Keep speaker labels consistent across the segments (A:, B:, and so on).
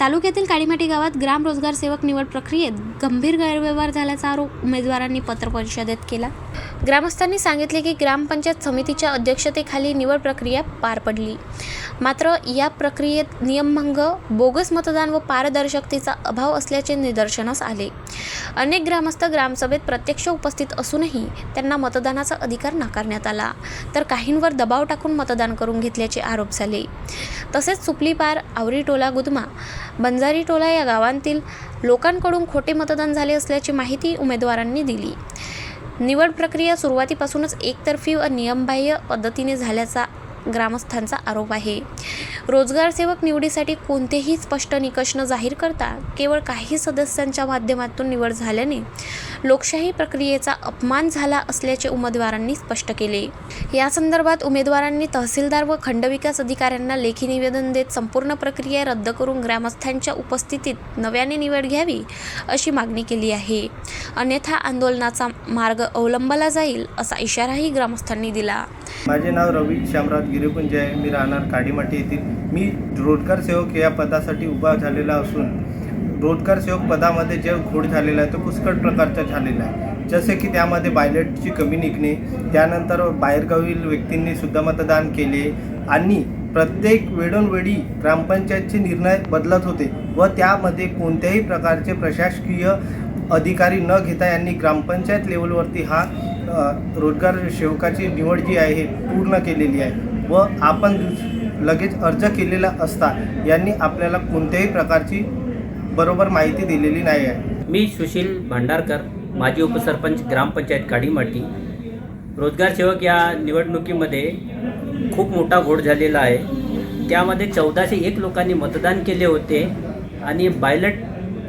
A: तालुक्यातील काडीमाटी गावात ग्राम रोजगार सेवक निवड प्रक्रियेत गंभीर गैरव्यवहार झाल्याचा आरोप उमेदवारांनी पत्रपरिषदेत केला. ग्रामस्थांनी सांगितले की ग्रामपंचायत समितीच्या अध्यक्षतेखाली निवड प्रक्रिया पार पडली. मात्र या प्रक्रियेत नियमभंग बोगस मतदान व पारदर्शकतेचा अभाव असल्याचे निदर्शनास आले. अनेक ग्रामस्थ ग्रामसभेत प्रत्यक्ष उपस्थित असूनही त्यांना मतदानाचा अधिकार नाकारण्यात आला तर काहींवर दबाव टाकून मतदान करून घेतल्याचे आरोप झाले. तसेच सुपली पार आवरी टोला गुदमा बंजारी टोला या गावांतील लोकांकडून खोटे मतदान झाले असल्याची माहिती उमेदवारांनी दिली. निवड प्रक्रिया सुरुवातीपासूनच एकतर्फी व नियमबाह्य पद्धतीने झाल्याचा ग्रामस्थांचा आरोप आहे. रोजगार सेवक निवडीसाठी कोणतेही स्पष्ट निकष न जाहीर करता केवळ काही सदस्यांच्या माध्यमातून निवड झाल्याने लोकशाही प्रक्रियेचा अपमान झाला असल्याचे उमेदवारांनी स्पष्ट केले. या संदर्भात उमेदवारांनी तहसीलदार व खंडविकास अधिकाऱ्यांना लेखी निवेदन देत संपूर्ण प्रक्रिया रद्द करून ग्रामस्थांच्या उपस्थितीत नव्याने निवड घ्यावी अशी मागणी केली आहे. अन्यथा आंदोलनाचा मार्ग अवलंबला जाईल असा इशाराही ग्रामस्थांनी दिला.
B: माझे नाव रवी श्यामराज गिरेपुंजे आहे. मी राहणार काडीमाठी येथील. मी रोजगार सेवक या पदासाठी उभा झालेला असून रोजगार सेवक पदामध्ये जे घोड झालेला आहे तो पुष्कळ प्रकारचा झालेला आहे. जसे की त्यामध्ये बायलेटची कमी निघणे त्यानंतर बाहेरगावील व्यक्तींनी सुद्धा मतदान केले आणि प्रत्येक वेळोवेळी ग्रामपंचायतचे निर्णय बदलत होते व त्यामध्ये कोणत्याही प्रकारचे प्रशासकीय अधिकारी न घेता यांनी ग्रामपंचायत लेवलवरती हा रोजगार सेवकाची निवड जी आहे पूर्ण केलेली आहे. व आपण लगेच अर्ज केलेला असता यांनी आपल्याला कोणत्याही प्रकारची बरोबर माहिती दिलेली नाही आहे.
C: मी सुशील भांडारकर माजी उपसरपंच ग्रामपंचायत काडीमाटी. रोजगार सेवक या निवडणुकीमध्ये खूप मोठा घोड झालेला आहे. त्यामध्ये चौदाशे एक लोकांनी मतदान केले होते आणि बायलट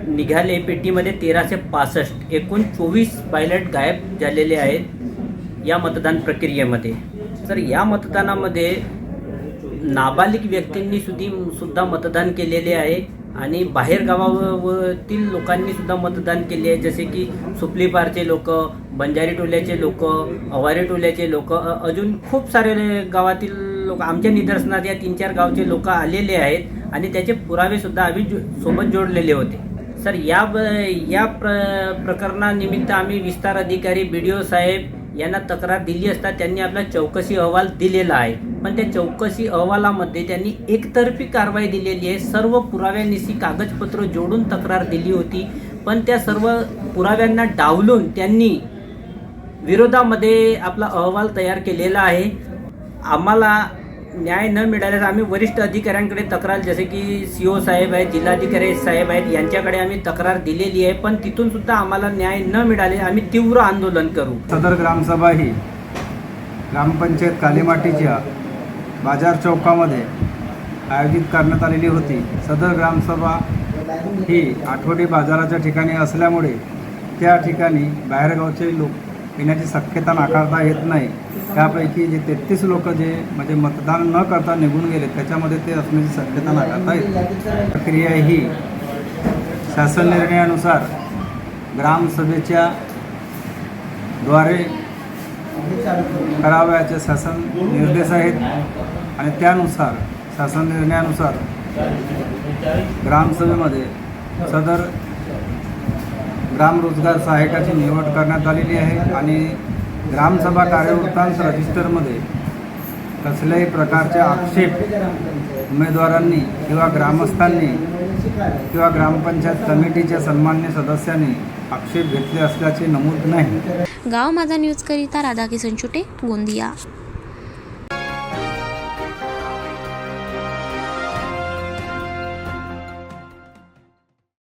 C: निघाले पेटीमध्ये तेराशे पासष्ट. एकूण चोवीस बायलट गायब झालेले आहेत या मतदान प्रक्रियेमध्ये. तर या मतदानामध्ये नाबालिक व्यक्तींनी सुधी सुद्धा मतदान केलेले आहे आणि बाहेर गावातील लोकांनी सुद्धा मतदान केले आहे. जसे की सुपलीपारचे लोक बंजारी टोल्याचे लोक अवारी टोल्याचे लोक अजून खूप सारे गावातील लोक आमच्या निदर्शनात या तीन चार गावचे लोक आलेले आहेत आणि त्याचे पुरावेसुद्धा आम्ही जो सोबत जोडलेले होते. सर या ब- या प्र प्रकरणानिमित्त आम्ही विस्तार अधिकारी बी डी ओ साहेब यांना तक्रार दिली असता त्यांनी आपला चौकशी अहवाल दिलेला आहे. पण त्या चौकशी अहवालामध्ये त्यांनी एकतर्फी कारवाई दिलेली आहे. सर्व पुराव्यानिशी कागदपत्र जोडून तक्रार दिली होती. पण त्या सर्व पुराव्यांना डावलून त्यांनी विरोधामध्ये आपला अहवाल तयार केलेला आहे. आम्हाला न्याय न मिळाल्यास आम्ही वरिष्ठ अधिकाऱ्यांकडे तक्रार जसे की सी ओ साहेब आहेत जिल्हाधिकारी साहेब आहेत यांच्याकडे आम्ही तक्रार दिलेली आहे पण तिथून सुद्धा आम्हाला न्याय न मिळाले आम्ही तीव्र आंदोलन करू.
D: सदर ग्रामसभा ही ग्रामपंचायत कालीमाटीच्या बाजार चौकामध्ये आयोजित करण्यात आलेली होती. सदर ग्रामसभा ही आठवडी बाजाराच्या ठिकाणी असल्यामुळे त्या ठिकाणी बाहेरगावचे लोक येण्याची शक्यता नाकारता येत नाही. त्यापैकी जे तेहतीस लोक जे म्हणजे मतदान न करता निघून गेले त्याच्यामध्ये ते असण्याची शक्यता नाकारता येते प्रक्रिया ही शासन निर्णयानुसार ग्रामसभेच्या द्वारे करावयाचे शासन निर्देश आहेत आणि त्यानुसार शासन निर्णयानुसार ग्रामसभेमध्ये सदर ग्राम रोजगार सहायकाची निवड करण्यात आलेली आहे आणि ग्रामसभा कार्यवृत्तांत रजिस्टरमध्ये कसल्याही प्रकारचे आक्षेप उमेदवारांनी किंवा ग्रामस्थांनी किंवा ग्रामपंचायत कमिटीच्या सन्मान्य सदस्यांनी आक्षेप घेतले असल्याचे नमूद नाही.
A: गाव माझा न्यूजकरिता राधाकिशन चुटे गोंदिया.